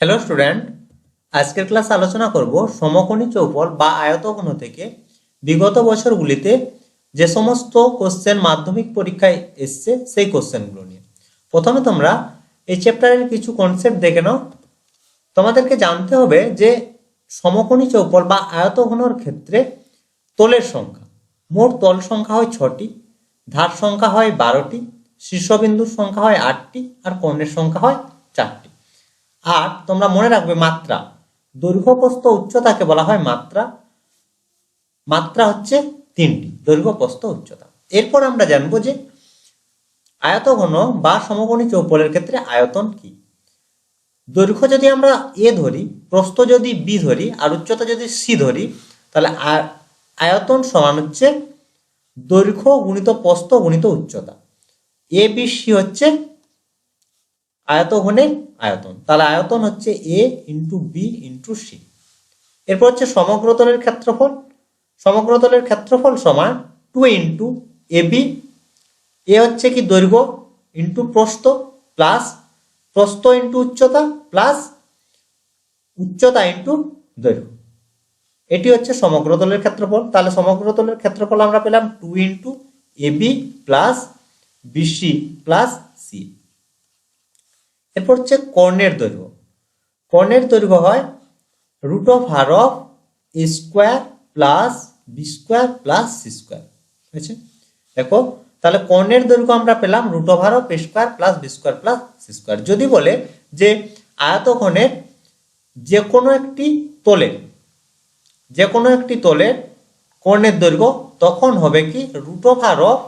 Hello student আজকের class আলোচনা করব সমকোণী চৌপল বা আয়তঘন থেকে বিগত বছরগুলিতে যে সমস্ত কোশ্চেন মাধ্যমিক পরীক্ষায় এসছে সেই কোশ্চেনগুলো নিয়ে। প্রথমে তোমরা এই চ্যাপ্টারের কিছু কনসেপ্ট দেখে নাও। তোমাদেরকে জানতে হবে যে সমকোণী চৌপল বা আয়তঘনর ক্ষেত্রে তলের সংখ্যা, মোট তল সংখ্যা হয় ছটি, ধার সংখ্যা হয় বারোটি, শীর্ষবিন্দুর সংখ্যা হয় আটটি, আর কর্ণের সংখ্যা হয় চারটি। আর তোমরা মনে রাখবে মাত্রা। দৈর্ঘ্য প্রস্থ উচ্চতাকে বলা হয় মাত্রা। মাত্রা হচ্ছে তিনটি দৈর্ঘ্য প্রস্থ উচ্চতা। এরপর আমরা জানব যে আয়ত আয়তঘন বা সমকোণী চৌপলের ক্ষেত্রে আয়তন কি? দৈর্ঘ্য যদি আমরা এ ধরি, প্রস্থ যদি বি ধরি, আর উচ্চতা যদি সি ধরি, তাহলে আয়তন সমান হচ্ছে দৈর্ঘ্য গুণিত প্রস্থ গুণিত উচ্চতা। এ বি সি হচ্ছে আয়তঘনের আয়তন। তাহলে আয়তন হচ্ছে A into B into C এরপর হচ্ছে সমগ্রতলের ক্ষেত্রফল। সমগ্রতলের ক্ষেত্রফল সমান two into A B A হচ্ছে কি দৈর্ঘ্য ইন্টু প্রস্থ প্লাস প্রস্থ ইন্টু উচ্চতা প্লাস উচ্চতা ইন্টু দৈর্ঘ্য। এটি হচ্ছে সমগ্রতলের ক্ষেত্রফল। তাহলে সমগ্রতলের ক্ষেত্রফল আমরা পেলাম two into A B plus BC plus C এরপর হচ্ছে কর্ণের দৈর্ঘ্য। কর্ণের দৈর্ঘ্য হয় root of her of square plus B square plus C square হয়েছে দেখো, তাহলে কর্ণের দৈর্ঘ্য আমরা পেলাম root her of square plus B square plus C square যদি বলে যে আয়তঘনের যে কোনো একটি তলের যে কোনো একটি তলের কর্ণের দৈর্ঘ্য, তখন হবে কি root her of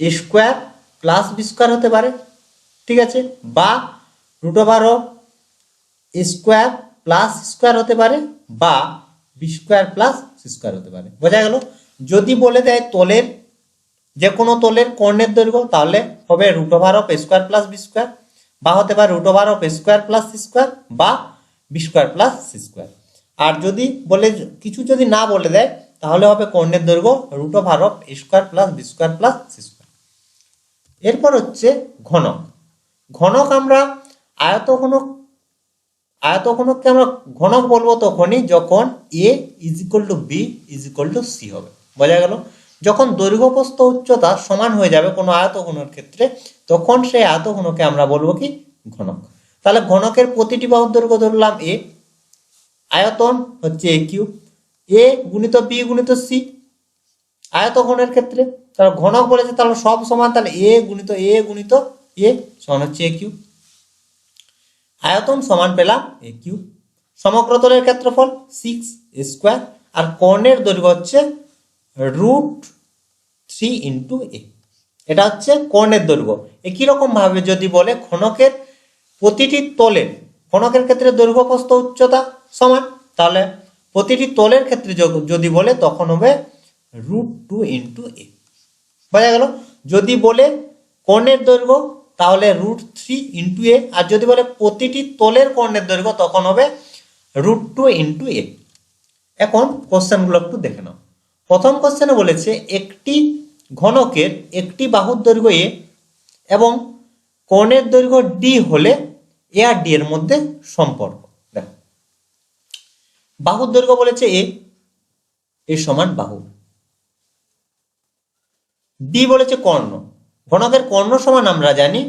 square plus B square হতে পারে। ঠিক আছে? বা root over of square plus square হতে পারে বা বি স্কোয়ার প্লাস স্কোয়ার হতে পারে। বোঝা গেল? যদি বলে দেয় তলের যে কোনো তলের কর্ণের দৈর্ঘ্য, তাহলে হবে root over of square plus B square বা হতে পারে root over of square plus square বা বি স্কোয়ার প্লাস স্কোয়ার আর যদি বলে, কিছু যদি না বলে দেয়, তাহলে হবে কর্ণের দৈর্ঘ্য root over of square plus B square plus C square এরপর হচ্ছে ঘনক। ঘনক আমরা আয়তঘনক, আয়তঘনককে আমরা ঘনক বলব তখনই যখন A is equal to B is equal to C হবে। বোঝা গেল? যখন দৈর্ঘ্য প্রস্থ উচ্চতা সমান হয়ে যাবে কোনো আয়তঘনের ক্ষেত্রে, তখন সেই আয়তঘনকে আমরা বলব কি? ঘনক। তাহলে ঘনকের প্রতিটি বাহুর দৈর্ঘ্য ধরলাম এ আয়তন হচ্ছে এ কিউ এ গুণিত বি গুণিত সি আয়তঘনের ক্ষেত্রে। তাহলে ঘনক বলেছে তাহলে সব সমান, তাহলে এ গুণিত এ গুণিত এ সমান হচ্ছে এ কিউ আয়তন সমান পেলাম এ কিউ সমগ্রতলের ক্ষেত্রফল সিক্স স্কোয়ার আর কর্ণের দৈর্ঘ্য হচ্ছে রুট থ্রি ইন্টু এ এটা হচ্ছে কর্ণের দৈর্ঘ্য। একই রকম ভাবে যদি বলে ঘনকের প্রতিটি তলের ঘনকের ক্ষেত্রে দৈর্ঘ্য প্রস্থ উচ্চতা সমান, তাহলে প্রতিটি তলের ক্ষেত্রে যদি বলে তখন হবে রুট টু ইন্টু এ বোঝা গেল? যদি বলে কর্ণের দৈর্ঘ্য তাহলে রুট থ্রি ইন্টু এ আর যদি বলে প্রতিটি তলের কর্ণের দৈর্ঘ্য তখন হবে রুট টু ইন্টু এ এখন কোশ্চেনগুলো একটু দেখে নাও। প্রথম কোশ্চেনে বলেছে একটি ঘনকের একটি বাহুর দৈর্ঘ্য এ এবং কর্ণের দৈর্ঘ্য ডি হলে এ আর ডি এর মধ্যে সম্পর্ক। দেখো। বাহুর দৈর্ঘ্য বলেছে এ এ সমান বাহু। ডি বলেছে কর্ণ। ঘনকের কর্ণ সমান আমরা জানি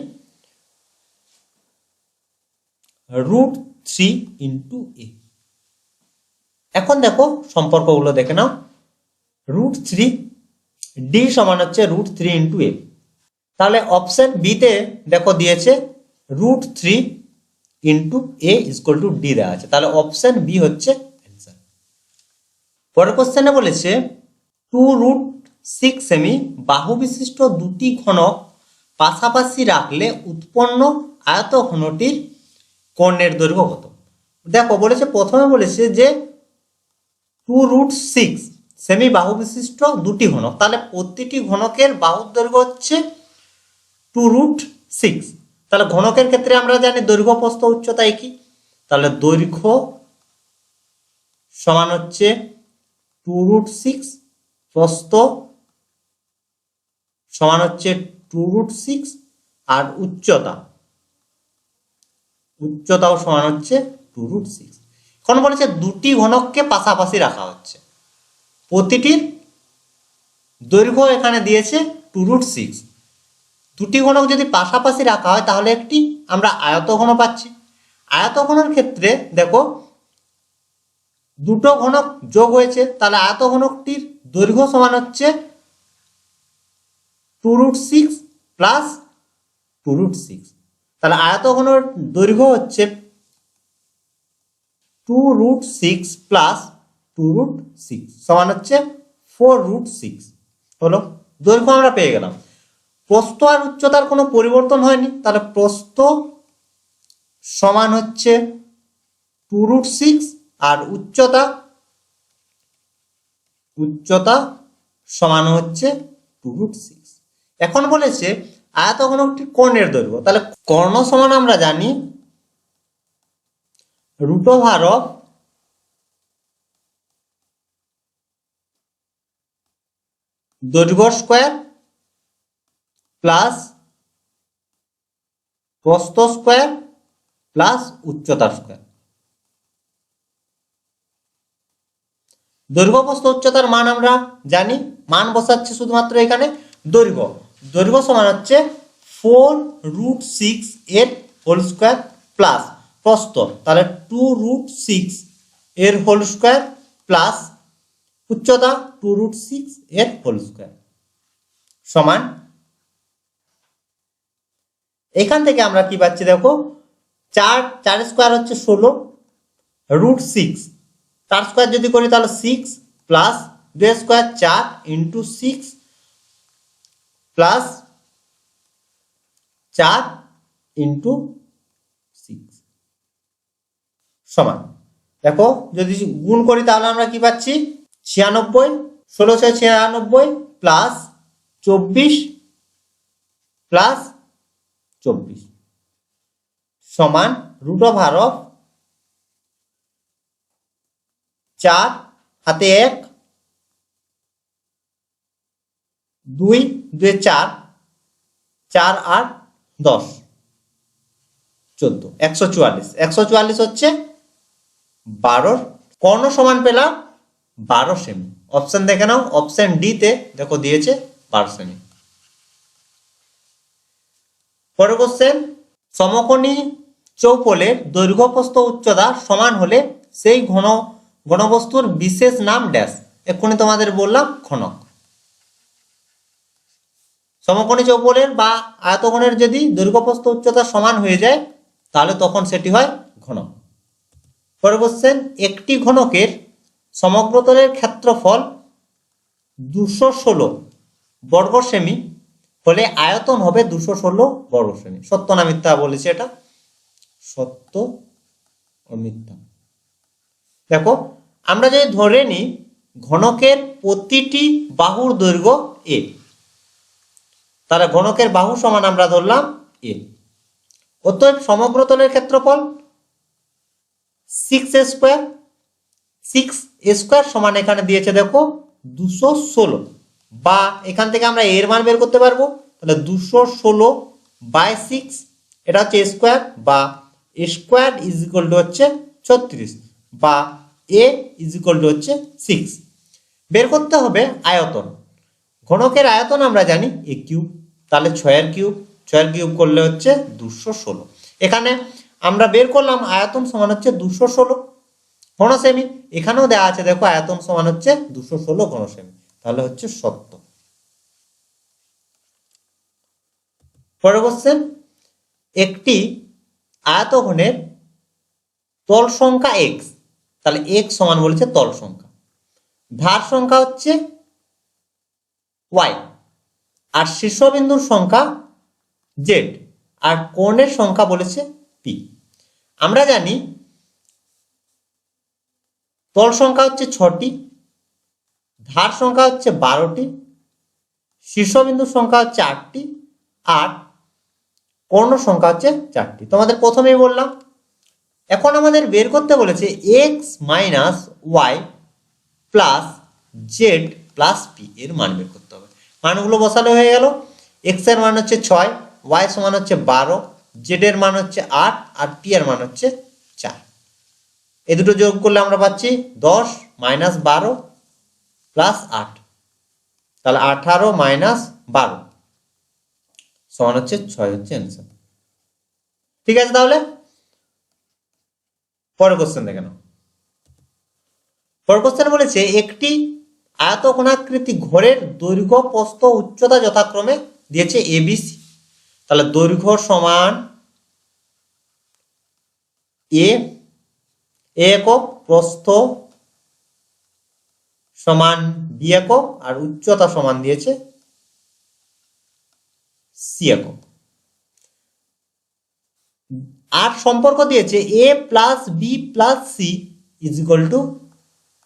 রুট থ্রি ইন্টু এ এখন দেখো সম্পর্কগুলো দেখে নাও। রুট থ্রি ডি সমান হচ্ছে রুট থ্রি ইন্টু এ তাহলে অপশন বিতে দেখো দিয়েছে root three into A is equal to D দেওয়া আছে। তাহলে অপশন বি হচ্ছে অ্যান্সার পরের কোশ্চেনে বলেছে টু রুট সিক্স সেমি বাহু বিশিষ্ট দুটি ঘনক পাশাপাশি রাখলে উৎপন্ন আয়ত ঘনটির কর্ণের দৈর্ঘ্য কত? দেখো, বলেছে, প্রথমে বলেছে যে টু রুট সিক্স সেমি বাহু বিশিষ্ট দুটি ঘনক। তাহলে প্রতিটি ঘনকের বাহুর দৈর্ঘ্য হচ্ছে টু রুট সিক্স তাহলে ঘনকের ক্ষেত্রে আমরা জানি দৈর্ঘ্য প্রস্থ উচ্চতা একই। তাহলে দৈর্ঘ্য সমান হচ্ছে টু রুট সিক্স প্রস্থ সমান হচ্ছে টু রুট সিক্স আর উচ্চতা। উচ্চতাও সমান হচ্ছে টু রুট সিক্স এখন বলেছে দুটি ঘনককে পাশাপাশি রাখা হচ্ছে। প্রতিটির দৈর্ঘ্য এখানে দিয়েছে টু রুট সিক্স দুটি ঘনক যদি পাশাপাশি রাখা হয়, তাহলে একটি আমরা আয়তঘন পাচ্ছি। আয়তঘনের ক্ষেত্রে দেখো, দুটো ঘনক যোগ হয়েছে, তাহলে আয়তঘনকটির দৈর্ঘ্য সমান হচ্ছে two root six plus two root six তাহলে আয়তঘনের দৈর্ঘ্য হচ্ছে two root six plus two root six সমান হচ্ছে ফোর রুট সিক্স হলো, দৈর্ঘ্য আমরা পেয়ে গেলাম। প্রস্থ আর উচ্চতার কোনো পরিবর্তন হয়নি, তাহলে প্রস্থ সমান হচ্ছে টু রুট সিক্স আর উচ্চতা উচ্চতা সমান হচ্ছে টু রুট সিক্স এখন বলেছে, আয়তঘনকটি কর্ণের দৈর্ঘ্য। তাহলে কর্ণ সমান আমরা জানি রুট ওভার অফ দৈর্ঘ্য স্কোয়ার প্লাস প্রস্থ স্কোয়ার প্লাস উচ্চতা স্কোয়ার। দৈর্ঘ্য, প্রস্থ, উচ্চতার মান আমরা জানি। মান বসাচ্ছে শুধুমাত্র এখানে দৈর্ঘ্য। দৈর্ঘ্য সমান হচ্ছে ফোর রুট সিক্স এর হোল স্কোয়ার প্লাস প্রস্থ। তাহলে টু রুট সিক্স এর হোল স্কোয়ার প্লাস উচ্চতা টু রুট সিক্স এর হোল স্কোয়ার সমান। এখান থেকে আমরা কি পাচ্ছি দেখো? চার চার স্কোয়ার হচ্ছে ষোলো রুট সিক্স। চার স্কোয়ার যদি করি তাহলে সিক্স প্লাস দুই স্কোয়ার চার ইন্টু সিক্স প্লাস চার ইন্টু সিক্স সমান। দেখো, যদি গুণ করি তাহলে আমরা কি পাচ্ছি? ছিয়ানব্বই, ষোলো ছয় ছিয়ানব্বই প্লাস চব্বিশ প্লাস চব্বিশ। সমান রুট অফ অফ চার, হাতে এক দুই দুই চার চার আট দশ। চোদ্দ, একশো চুয়াল্লিশ। একশো চুয়াল্লিশ হচ্ছে বারোর কর্ণ সমান পেলাম বারো সেমি। অপশন দেখে নাও অপশন ডিতে দেখো দিয়েছে বারো সেমি। পরের কোশ্চেন সমকোণী চৌপলের দৈর্ঘ্য উচ্চতা সমান হলে সেই ঘন, ঘনবস্তুর বিশেষ নাম ড্যাশ এক্ষুনি তোমাদের বললাম ঘনক। সমকোণী চৌপলের বা আয়তঘনের যদি দৈর্ঘ্য প্রস্থ উচ্চতা সমান হয়ে যায়, তাহলে তখন সেটি হয় ঘনক। পরে বলছেন একটি ঘনকের সমগ্রতলের ক্ষেত্রফল দুশো ষোলো বর্গ সেমি হলে আয়তন হবে দুশো ষোলো বর্গ সেমি সত্য না মিথ্যা বলেছে এটা? সত্য ও মিথ্যা। দেখো, আমরা যদি ধরে নিই, ঘনকের প্রতিটি বাহুর দৈর্ঘ্য এ তাহলে ঘনকের বাহু সমান আমরা ধরলাম এ। অতএব সমগ্রতলের ক্ষেত্রফল সিক্স স্কোয়ার সিক্স স্কোয়ার সমান এখানে দিয়েছে দেখো দুশো ষোলো। বা এখান থেকে আমরা এর মান বের করতে পারব, তাহলে দুশো ষোলো বাই সিক্স এটা হচ্ছে স্কোয়ার বা স্কোয়ার ইজ ইকুয়াল টু হচ্ছে ছত্রিশ, বা এ ইজ ইকুয়াল টু হচ্ছে সিক্স বের করতে হবে আয়তন। ঘনকের আয়তন আমরা জানি এ কিউব তাহলে ছয়ের কিউব ছয়ের কিউব করলে হচ্ছে দুশো ষোলো। এখানে আমরা বের করলাম আয়তন সমান হচ্ছে দুশো ষোলো ঘন এখানেও দেওয়া আছে, দেখো আয়তন সমান হচ্ছে দুশো ষোলো ঘন তাহলে হচ্ছে সত্য। পরে কোশ্চেন একটি আয়তঘনের তল সংখ্যা এক্স তাহলে এক্স সমান বলেছে তল সংখ্যা। ধার সংখ্যা হচ্ছে ওয়াই আর শীর্ষবিন্দুর সংখ্যা জেড আর কোণের সংখ্যা বলেছে পি আমরা জানি তল সংখ্যা হচ্ছে ছটি, ধার সংখ্যা হচ্ছে বারোটি, শীর্ষবিন্দুর সংখ্যা হচ্ছে আটটি, আর কর্ণ সংখ্যা হচ্ছে চারটি। তোমাদের প্রথমেই বললাম, এখন আমাদের বের করতে বলেছে X minus Y plus Z plus P এর মান বের করতে হবে। মানগুলো বসালে হয়ে গেল। এক্সের মান হচ্ছে ছয় ওয়াই সমান হচ্ছে বারো জেড এর মান হচ্ছে আট, আর পি এর মান হচ্ছে চার। এই দুটো যোগ করলে আমরা পাচ্ছি দশ মাইনাস বারো প্লাস আট। তাহলে আঠারো মাইনাস বারো সমান হচ্ছে ছয় হচ্ছে অ্যান্সার ঠিক আছে তাহলে? পরের কোশ্চেন দেখে নাও। পরের কোশ্চেন বলেছে একটি আয়তকোণাকৃতি ঘরের দৈর্ঘ্য, প্রস্থ, উচ্চতা যথাক্রমে দিয়েছে এবিসি তাহলে দৈর্ঘ্য সমান এ একক, প্রস্থ সমান বি একক, আর উচ্চতা সমান দিয়েছে সি একক। আর সম্পর্ক দিয়েছে A plus B plus C is equal to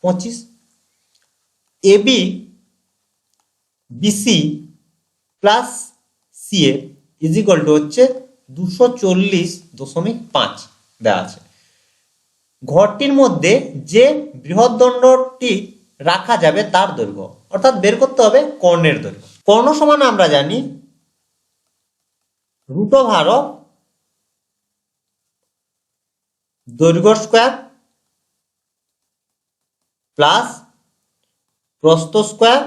পঁচিশ। A B BC plus C A is হচ্ছে দুশো চল্লিশ দশমিক পাঁচ দেওয়া আছে। ঘরটির মধ্যে যে বৃহৎ দণ্ডটি রাখা যাবে তার দৈর্ঘ্য, অর্থাৎ বের করতে হবে কর্ণের দৈর্ঘ্য। কর্ণ সমান আমরা জানি রুট অফ দৈর্ঘ্য স্কোয়ার প্লাস প্রস্থ স্কোয়ার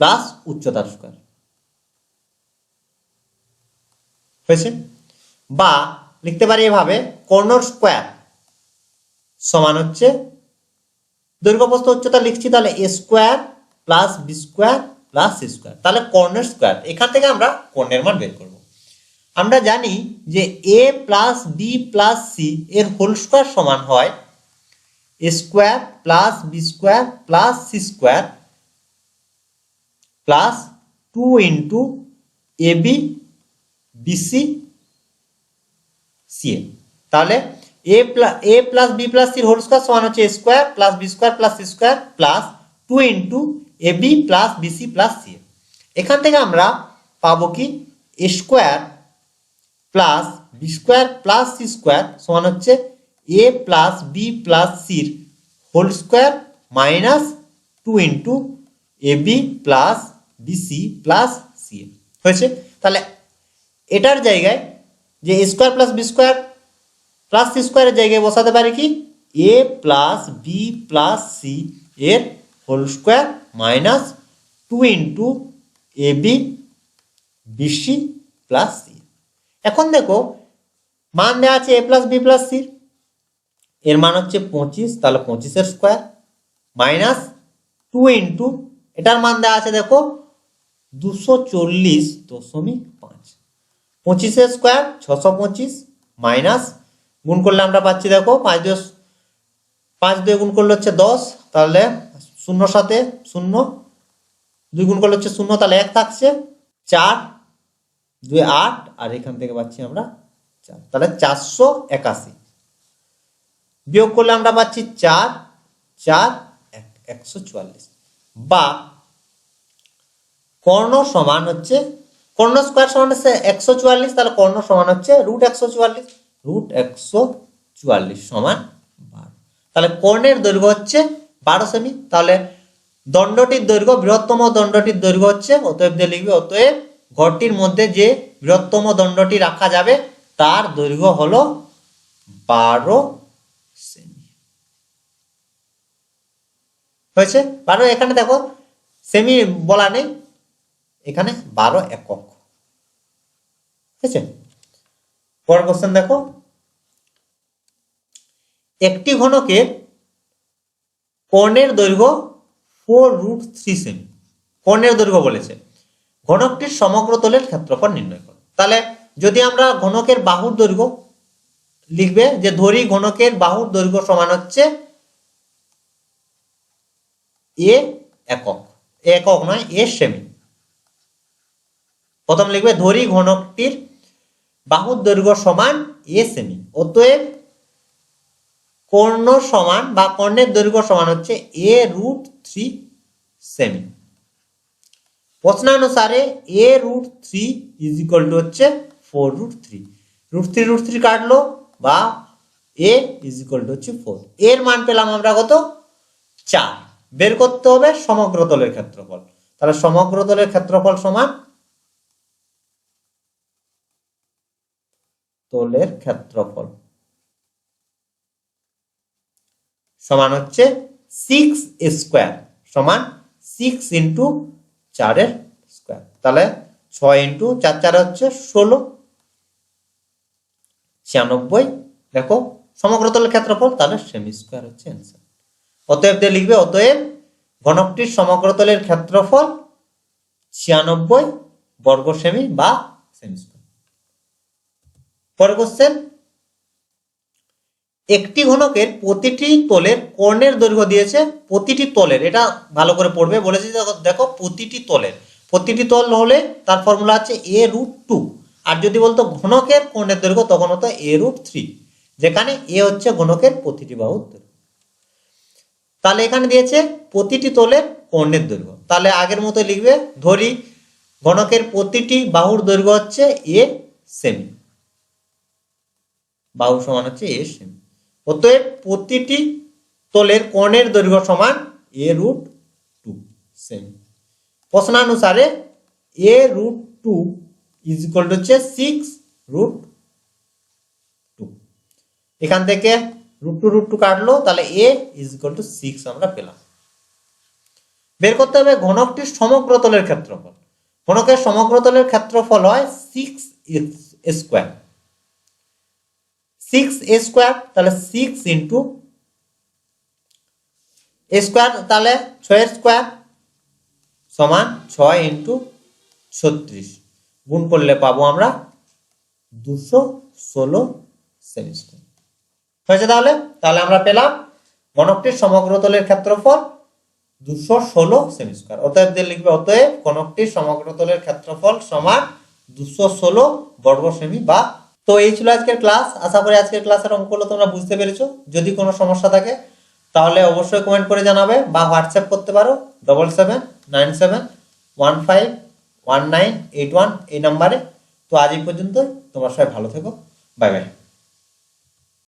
প্লাস উচ্চতার স্কোয়ার। হয়েছে? বা লিখতে পারি এভাবে, কর্ণর স্কোয়ার সমান হচ্ছে দৈর্ঘ্য প্রস্থ উচ্চতা লিখছি, তাহলে A square plus B square plus C square. তাহলে কর্ণের স্কোয়ার, এখান থেকে আমরা কর্ণের মান বের করব। আমরা জানি যে A plus B plus C এর হোল স্কোয়ার সমান হয় square plus B square plus C square plus two into A B C A. তাহলে A plus A plus B plus sir whole square সমান হচ্ছে square plus B square plus C square plus two into A B plus BC plus C এখান থেকে আমরা পাবো কি? Square plus B square plus C square সমান হচ্ছে A plus B plus sir whole square minus two into A B plus BC plus C হয়েছে? তাহলে এটার জায়গায় যে square plus B square plus C স্কোয়ারের জায়গায় বসাতে পারি কি? A plus B plus C এর whole square minus two into A B BC plus C এখন দেখো, মান দেওয়া আছে এ প্লাস বি প্লাস সির এর মান হচ্ছে পঁচিশ, তাহলে পঁচিশের স্কোয়ার মাইনাস টু ইন্টু এটার মান দেওয়া আছে দেখো, দুশো চল্লিশ দশমিক পাঁচ। পঁচিশের স্কোয়ার ছশো পঁচিশ মাইনাস গুণ করলে আমরা পাচ্ছি দেখো, পাঁচ দুই পাঁচ দুই গুণ করলে হচ্ছে দশ, তাহলে শূন্য সাথে শূন্য, দুই গুণ করলে হচ্ছে শূন্য, তাহলে এক থাকছে চার, দুই আট, আর এখান থেকে পাচ্ছি আমরা চার। তাহলে চারশো একাশি। বিয়োগ করলে আমরা পাচ্ছি চার চার, এক, একশো চুয়াল্লিশ। বা কর্ণ সমান হচ্ছে, কর্ণ স্কোয়ার সমান হচ্ছে একশো চুয়াল্লিশ, তাহলে কর্ণ সমান হচ্ছে রুট একশো চুয়াল্লিশ রুট একশো চুয়াল্লিশ সমান বারো। তাহলে কর্ণের দৈর্ঘ্য হচ্ছে বারো সেমি, তাহলে দণ্ডটির দৈর্ঘ্য, বৃহত্তম দণ্ডটির দৈর্ঘ্য হচ্ছে, অতএব দিয়ে লিখবে, অতএব ঘরটির মধ্যে যে বৃহত্তম দণ্ডটি রাখা যাবে, তার দৈর্ঘ্য হলো বারো সেমি হয়েছে? বারো এখানে দেখো সেমি বলা নেই, এখানে বারো একক। ঠিক কোশ্চেন দেখো। একটি ঘনকের কর্ণের দৈর্ঘ্য ফোর রুট থ্রি সেমি কর্ণের দৈর্ঘ্য বলেছে। ঘনকটির সমগ্র তলের ক্ষেত্রফল নির্ণয় করো। তাহলে যদি আমরা ঘনকের বাহুর দৈর্ঘ্য লিখবে যে ধরি ঘনকের বাহুর দৈর্ঘ্য সমান হচ্ছে এ একক। একক নয়, এ সেমি। প্রথম লিখবে ধরি ঘনকটির বাহুর দৈর্ঘ্য সমান এ সেমি। অতএব কর্ণ সমান বা কর্ণের দৈর্ঘ্য সমান হচ্ছে A root three semi. প্রশ্নানুসারে A root three is equal to হচ্ছে four root three. Root three root three কাটলো বা এ ইজ ইকুয়াল টু হচ্ছে ফোর এর মান পেলাম আমরা কত? চার। বের করতে হবে সমগ্র তলের ক্ষেত্রফল। তাহলে সমগ্র তলের ক্ষেত্রফল সমান তলের ক্ষেত্রফল। সমান হচ্ছে সিক্স স্কোয়ার সমান সিক্স ইন্টু চারের স্কোয়ার তাহলে ছয় ইন্টু চার চার হচ্ছে ষোলো। ছিয়ানব্বই। দেখো সমগ্রতলের ক্ষেত্রফল তাহলে সেমি স্কোয়ার হচ্ছে অ্যান্সার অতএব দিয়ে লিখবে, অতএব ঘনকটির সমগ্রতলের ক্ষেত্রফল ছিয়ানব্বই বর্গ সেমি বা সেমি স্কোয়ার কোশ্চেন একটি ঘনকের প্রতিটি তলের কর্ণের দৈর্ঘ্য দিয়েছে, প্রতিটি তলের, এটা ভালো করে পড়বে, বলেছে দেখো, প্রতিটি তলের, প্রতিটি তল হলে তার ফর্মুলা আছে এ রুট টু আর যদি বলতো ঘনকের কর্ণের দৈর্ঘ্য, তখন হতো এ রুট থ্রি, যেখানে এ হচ্ছে ঘনকের প্রতিটি বাহুর দৈর্ঘ্য। তাহলে এখানে দিয়েছে প্রতিটি তলের কর্ণের দৈর্ঘ্য। তাহলে আগের মতো লিখবে, ধরি ঘনকের প্রতিটি বাহুর দৈর্ঘ্য হচ্ছে এ সেমি বাহু সমান হচ্ছে এ সেমি অতএব প্রতিটি তলের কোণের দৈর্ঘ্য সমান A root two semi প্রশ্নানুসারে A root two is equal to হচ্ছে সিক্স রুট টু এখান থেকে রুট টু রুট টু কাটলো, তাহলে A is equal to six আমরা পেলাম। বের করতে হবে ঘনকটির সমগ্র তলের ক্ষেত্রফল। ঘনকের সমগ্র তলের ক্ষেত্রফল হয় six square six A square তাহলে সিক্স ইন্টু এ স্কোয়ার তাহলে ছয়ের স্কোয়ার সমান ছয় ইন্টু ছত্রিশ। গুণ করলে পাবো আমরা দুশো ষোলো সেমি স্কোয়ার হয়েছে তাহলে? তাহলে আমরা পেলাম ঘনকটির সমগ্র তলের ক্ষেত্রফল দুশো ষোলো সেমি স্কোয়ার অতএব দিয়ে লিখবে, অতএব ঘনকটির সমগ্র তলের ক্ষেত্রফল সমান দুশো ষোলো বর্গ সেমি বা। তো এই ছিল আজকের ক্লাস। আশা করি আজকের ক্লাসের অঙ্কগুলো তোমরা বুঝতে পেরেছ। যদি কোনো সমস্যা থাকে, তাহলে অবশ্যই কমেন্ট করে জানাবে বা হোয়াটসঅ্যাপ করতে পারো double seven nine seven one five one nine eight one এই নাম্বারে তো আজ এই পর্যন্ত তোমরা সবাই ভালো থেকো। Bye bye